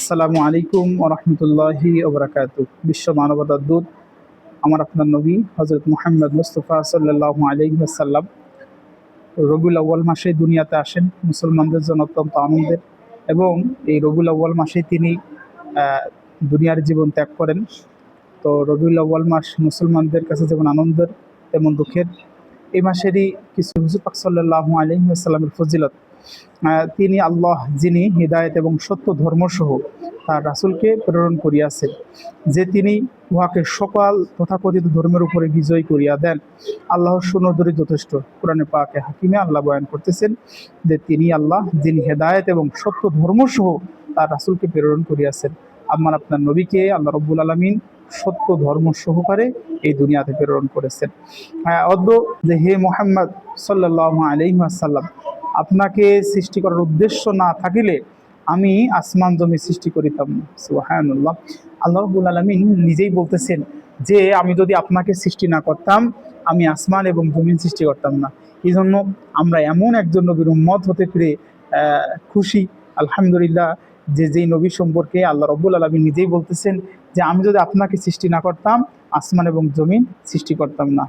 আসসালামু আলাইকুম ওরহমতুল্লাহি ওবরাকাত বিশ্ব মানবতার দূত, আমার আপনার নবী হজরত মুহাম্মদ মুস্তফা সাল্লাহ আলহিহাসাল্লাম রবিউল আউ্য়াল মাসে দুনিয়াতে আসেন, মুসলমানদের জন্য অত্যন্ত আনন্দের। এবং এই রবিউল আউ্য়াল মাসে তিনি দুনিয়ার জীবন ত্যাগ করেন। তো রবিউল আউ্য়াল মাস মুসলমানদের কাছে যেমন আনন্দের, তেমন দুঃখের। এই মাসেরই কিছু হুজুর পাক সাল্লাহ আলহিহাসাল্লামের ফজিলত। তিনি আল্লাহ, যিনি হৃদায়ত এবং সত্য ধর্মসহ তার রাসূলকে প্রেরণ করিয়াছেন, যে তিনি উহাকে সকল তথাকথিত ধর্মের উপরে বিজয় করিয়া দেন। আল্লাহর সুনদরি যথেষ্ট। কোরআনে পাকে হাকিমে আল্লাহ বয়ান করতেছেন যে তিনি আল্লাহ, যিনি হেদায়েত এবং সত্য ধর্মসহ তার রাসূলকে প্রেরণ করিয়াছেন। আমার আপনার নবীকে আল্লাহ রব্বুল আলমিন সত্য ধর্ম সহকারে এই দুনিয়াতে প্রেরণ করেছেন। অদ্য যে হে মোহাম্মদ সাল্লাহ আলহিমাসাল্লাম আপনাকে সৃষ্টি করার উদ্দেশ্য না থাকিলে আমি আসমান জমি সৃষ্টি করিতাম সুহানুল্লাহ আল্লাহ রবুল আলমিন নিজেই বলতেছেন যে, আমি যদি আপনাকে সৃষ্টি না করতাম, আমি আসমান এবং জমিন সৃষ্টি করতাম না। এই জন্য আমরা এমন একজন নবীর উম্মত হতে পেরে খুশি। আলহামদুলিল্লাহ, যে, যেই নবী সম্পর্কে আল্লাহ রব্বুল আলমিন নিজেই বলতেছেন যে, আমি যদি আপনাকে সৃষ্টি না করতাম, আসমান এবং জমিন সৃষ্টি করতাম না।